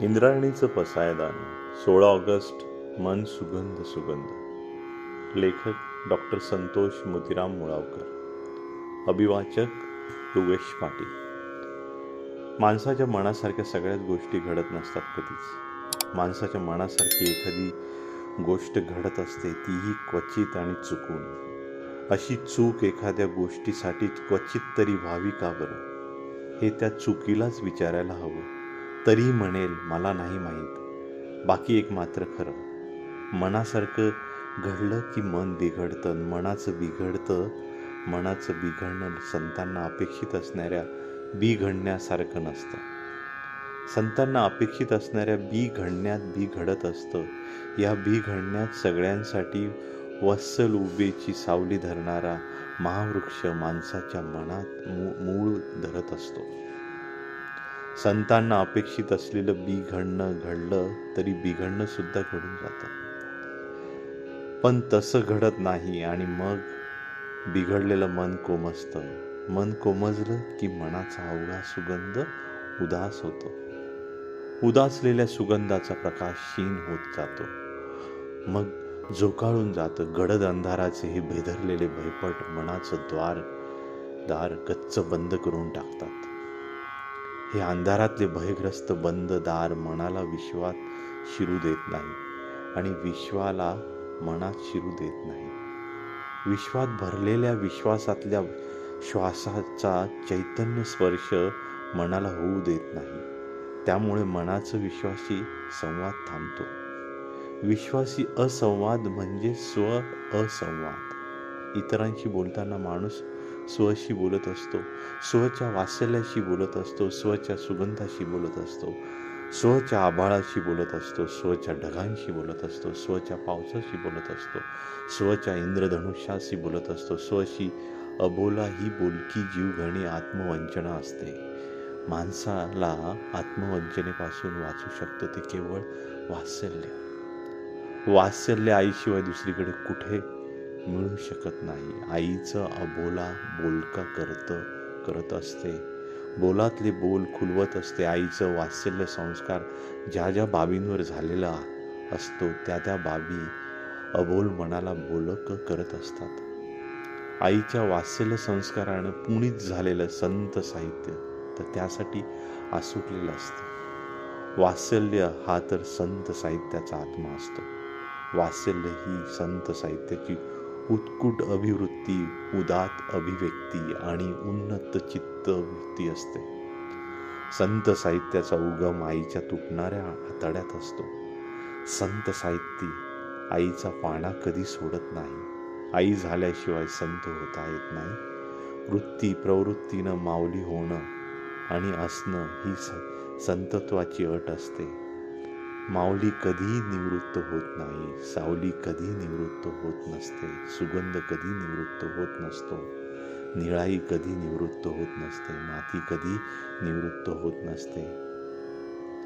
इंद्रायणीचं पसायदान सोळा ऑगस्ट मन सुगंध सुगंध. लेखक डॉक्टर संतोष मोतीराम मुळावकर. अभिवाचक योगेश पाटील. माणसाच्या मनासारख्या सगळ्याच गोष्टी घडत नसतात कधीच. माणसाच्या मनासारखी एखादी गोष्ट घडत असते तीही क्वचित आणि चुकून. अशी चूक एखाद्या गोष्टीसाठी क्वचित तरी व्हावी का बरं? हे त्या चुकीलाच विचारायला हवं. तरी म्हणेल मला नाही माहीत. बाकी एक मात्र खरं. मनासारखं घडलं की मन बिघडतं मनाचं बिघडतं मनाचं बिघडणं संतांना अपेक्षित असणाऱ्या बिघडण्यासारखं नसतं. संतांना अपेक्षित असणाऱ्या बी घडण्यात बी घडत असतं. या बी घडण्यात सगळ्यांसाठी वत्सल उभेची सावली धरणारा महावृक्ष माणसाच्या मनात मू- मूळ धरत असतो. संतांना अपेक्षित असलेलं बी घडणं घडलं तरी बिघडणं सुद्धा घडून जातं. पण तसं घडत नाही आणि मग बिघडलेलं मन कोमजतं. मन कोमजलं की मनाचा अवघा सुगंध उदास होतो. उदासलेल्या सुगंधाचा प्रकाश क्षीण होत जातो. मग झोकाळून जातं. गडद अंधाराचे हे भेदरलेले भयपट मनाचं द्वार दार गच्च बंद करून टाकतात. हे अंधारातले भयग्रस्त बंद दार मनाला विश्वात शिरू देत नाही आणि विश्वाला मनात शिरू देत नाही. विश्वात भरलेल्या विश्वासातल्या श्वासाचा चैतन्य स्पर्श मनाला होऊ देत नाही. त्यामुळे मनाचं विश्वाशी संवाद थांबतो. विश्वासी असंवाद म्हणजे स्व असंवाद. इतरांशी बोलताना माणूस स्वशी बोलत असतो. स्वच्या वासल्याशी बोलत असतो. स्वच्या सुगंधाशी बोलत असतो. स्वच्या आभाळाशी बोलत असतो. स्वच्या ढगांशी बोलत असतो. स्वच्या पावसाशी बोलत असतो. स्वच्या इंद्रधनुष्याशी बोलत असतो. स्वशी अबोला ही बोलकी जीवघणी आत्मवंचना असते. माणसाला आत्मवंचनेपासून वाचू शकतं ते केवळ वात्सल्य. वात्सल्य आईशिवाय दुसरीकडे कुठे मिळू शकत नाही. आईचं अबोला बोलका करत करत असते. बोलातले बोल खुलवत असते. आईचं वात्सल्य संस्कार ज्या ज्या बाबींवर झालेला असतो त्या त्या बाबी अबोल मनाला बोलक करत असतात. आईच्या वात्सल्य संस्कारानं पुणित झालेलं संत साहित्य तर त्यासाठी आसुटलेलं असतं. वात्सल्य हा तर संत साहित्याचा आत्मा असतो. वात्सल्य ही संत साहित्याची उत्कुट अभिवृत्ती उदात अभिव्यक्ती आणि उन्नत चित्तवृत्ती असते. संत साहित्याचा उगम आईच्या तुटणाऱ्या आतड्यात असतो. संत साहित्य आईचा पाणा कधी सोडत नाही. आई झाल्याशिवाय संत होता येत नाही. वृत्ती प्रवृत्तीनं माऊली होणं आणि असणं ही स संतत्वाची अट असते. माऊली कधीही निवृत्त होत नाही सावली कधी निवृत्त होत नसते सुगंध कधी निवृत्त होत नसतो निळाई कधी निवृत्त होत नसते माती कधी निवृत्त होत नसते.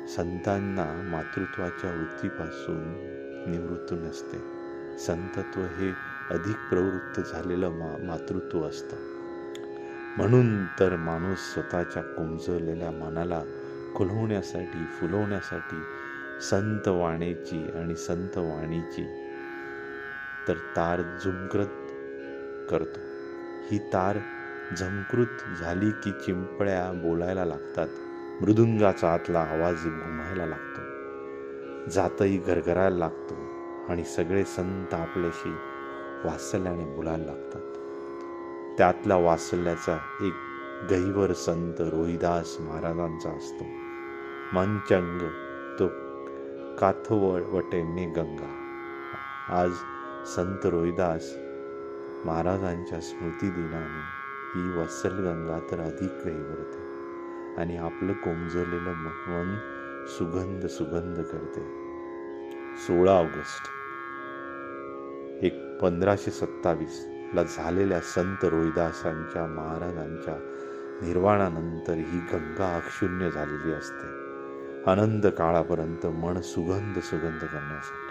संतांना मातृत्वाच्या वृत्तीपासून निवृत्त नसते. संतत्व हे अधिक प्रवृत्त झालेलं मा मातृत्व असतं. म्हणून तर माणूस स्वतःच्या कोमजलेल्या मनाला खुलवण्यासाठी फुलवण्यासाठी संत वाणीची आणि संत वाणीची तर तार झुमकृत करतो. ही तार झमकृत झाली की चिंपळ्या बोलायला लागतात. मृदुंगाचा आतला आवाज घुमायला लागतो. जातही घरघरायला लागतो आणि सगळे संत आपल्याशी वासल्याने बोलायला लागतात. त्यातला वासल्याचा एक गहिवर संत रोहिदास महाराजांचा असतो. मनचंग तो काथवटेने गंगा. आज संत रोहिदास महाराजांच्या स्मृतिदिनाने ही वत्सलगंगा तर अधिक गहिवरते आणि आपलं कोमजलेलं मन सुगंध सुगंध करते. सोळा ऑगस्ट एक पंधराशे सत्तावीसला झालेल्या संत रोहिदासांच्या महाराजांच्या निर्वाणानंतर ही गंगा अक्षुण्य झालेली असते. आनंद काळापर्यंत मन सुगंध सुगंध करण्यासाठी.